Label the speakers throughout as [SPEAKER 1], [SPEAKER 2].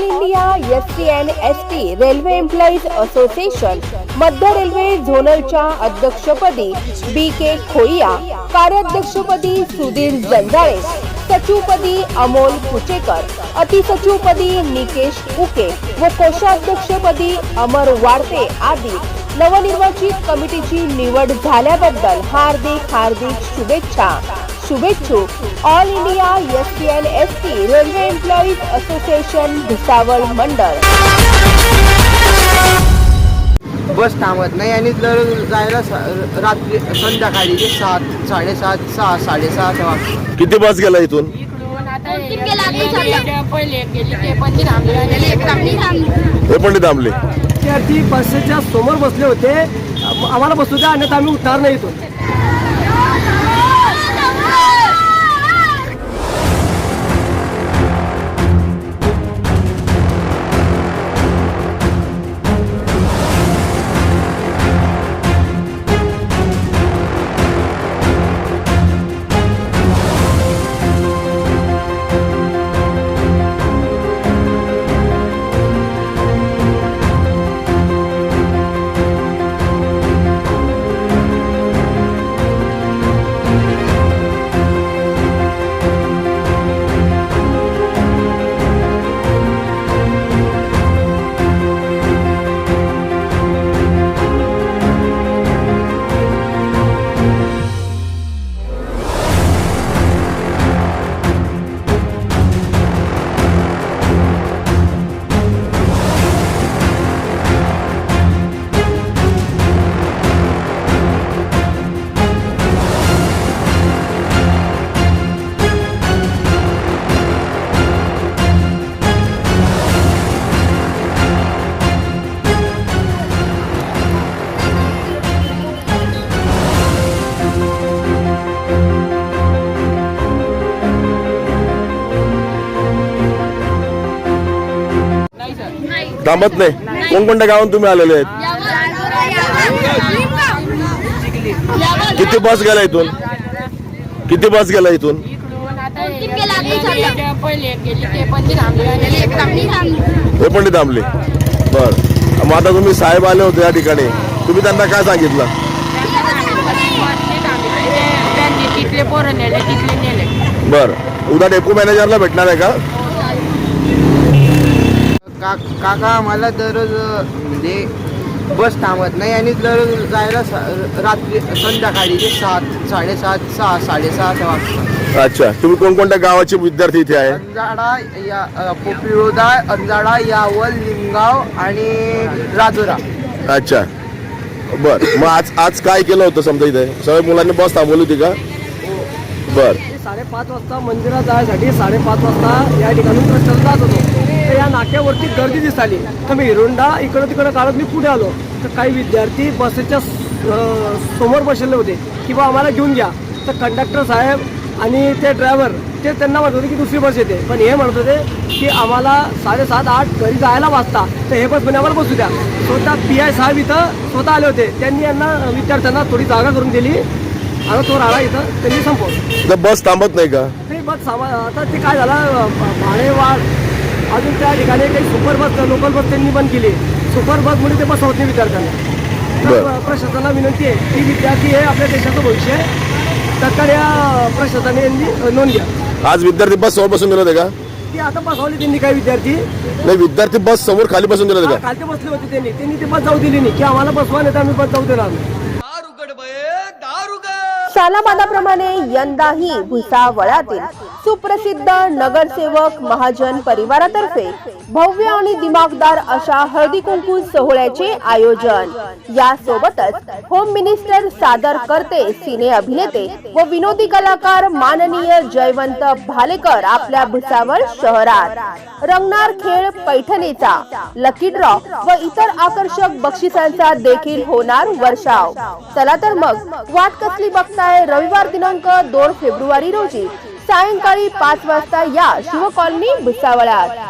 [SPEAKER 1] All India S T and S T railway employees association मध्य railway झोनलच्या अध्यक्षपदी B के खोईया कार्याध्यक्षपदी सुधीर जंजाळे सचिवपदी अमोल कुचेकर अतिसचिवपदी निकेश उके व कोषाध्यक्षपदी अमर वाडते आदी नवनिर्वाचित कमिटीची निवड झाल्याबद्दल हार्दिक हार्दिक शुभेच्छा. शुभेच्छुक all India S T N S T railway employees association Bhusawal मंडळ
[SPEAKER 2] बस थांबत नाही आणि दररोज जायला स- रात्री संध्याकाळी ते सात साडेसात सहा साडेसहा वाजता
[SPEAKER 3] किती बस गेला इथून?
[SPEAKER 4] इकडून आता हे- पहिले गेली ते पण ती थांबली
[SPEAKER 5] विद्यार्थी बसच्या समोर बसले होते. आम- आम्हाला बसू द्या अन्यथा आम्ही उतरणार नाही इथून.
[SPEAKER 3] थांबत नाही. कोणकोणत्या गावात तुम्ही आलेले आहेत? किती बस गेला इथून? किती बस गेला इथून?
[SPEAKER 4] हे- पण थांबली थांबले
[SPEAKER 3] बर. मग आता तुम्ही साहेब आले होते या ठिकाणी. तुम्ही त्यांना काय सांगितलं? बर. उद्या डेपो मॅनेजरला भेटणार आहे का?
[SPEAKER 2] का काका मला दररोज म्हणजे बस थांबत नाही आणि दररोज जायला स- रात्री संध्याकाळी ते सात साडेसात सहा साडेसहा वाजता
[SPEAKER 3] अच्छा. तुम्ही कोणकोणत्या गावाचे विद्यार्थी इथे आहे?
[SPEAKER 2] अंजाडा या अ, पोपिरोदा अंजाडा यावल लिंगाव आणि राजुरा.
[SPEAKER 3] अच्छा. बर. मग आज आज काय केलं होतं समजा इथे? सगळ्या मुलांनी बस थांबवली होती का? बर.
[SPEAKER 5] साडेपाच वाजता मंदिरात जायसाठी साडेपाच वाजता या ठिकाणी प्रश्न जात होतो. तर या नाक्यावरती गर्दी दिसाली. तर मी हिरोंडा इकडं तिकडं काढत मी पुढे आलो. तर काही विद्यार्थी बसेच्या समोर बसलेले होते की बा आम्हाला घेऊन घ्या. तर कंडक्टर साहेब आणि ते ड्रायव्हर ते त्यांना म्हणत होते की दुसरी बस येते. पण हे म्हणत होते की आम्हाला साडेसात आठ घरी जायला वाजता तर हे बस आम्हाला बसू द्या. स्वतः पी आय साहेब इथं स्वतः आले होते. त्यांनी यांना विद्यार्थ्यांना थोडी जागा करून दिली. आणि तो राडा इथं त्यांनी संपवला.
[SPEAKER 3] तर बस थांबत नाही का?
[SPEAKER 5] नाही बस सामा आता ते काय झालं भाडेवाढ अजून त्या ठिकाणी काही सुपर बस लोकल बस त्यांनी बंद केली. सुपर बसमुळे ते बस होत नाही विद्यार्थ्यांना.
[SPEAKER 3] बरं.
[SPEAKER 5] प्रशासनाला विनंती आहे की विद्यार्थी हे आपल्या देशाचं भविष्य आहे. तत्काळ या प्रशासनाने यांनी नोंद घ्या.
[SPEAKER 3] आज विद्यार्थी बस समोर बसून गेले होते का?
[SPEAKER 5] ती आता बसवली त्यांनी काही विद्यार्थी?
[SPEAKER 3] नाही विद्यार्थी बस समोर खाली बसून गेले होते का?
[SPEAKER 5] खालते बसले होते त्यांनी. त्यांनी ते बस जाऊ दिली नाही की आम्हाला बसवा नाही तर आम्ही बस जाऊ देणार नाही.
[SPEAKER 1] सालाबादाप्रमाणे यंदाही भुसावळातील सुप्रसिद्ध नगरसेवक महाजन परिवारातर्फे भव्य आणि दिमागदार अशा हळदी कुंकू सोहळ्याचे आयोजन. या सोबतच होम मिनिस्टर सादर करते सिने अभिनेते व विनोदी कलाकार माननीय जयवंत भालेकर आपल्या भुसावळ शहरात. रंगणार खेळ पैठणीचा लकी ड्रॉ व इतर आकर्षक बक्षिसांचा देखील होणार वर्षाव. चला तर मग वाट कसली बघताय रविवार दिनांक दोन फेब्रुवारी रोजी? सायंकाळी पाच वाजता या शिवकॉलनी colony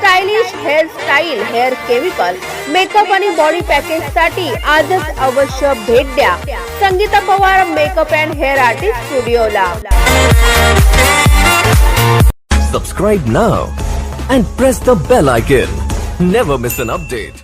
[SPEAKER 1] stylish hair style hair chemical makeup आणि बॉडी पॅकेजसाठी आजच अवश्य भेट द्या Sangeeta Pawar makeup and hair artist स्टुडिओला
[SPEAKER 6] Subscribe now and press the bell icon. Never miss an update.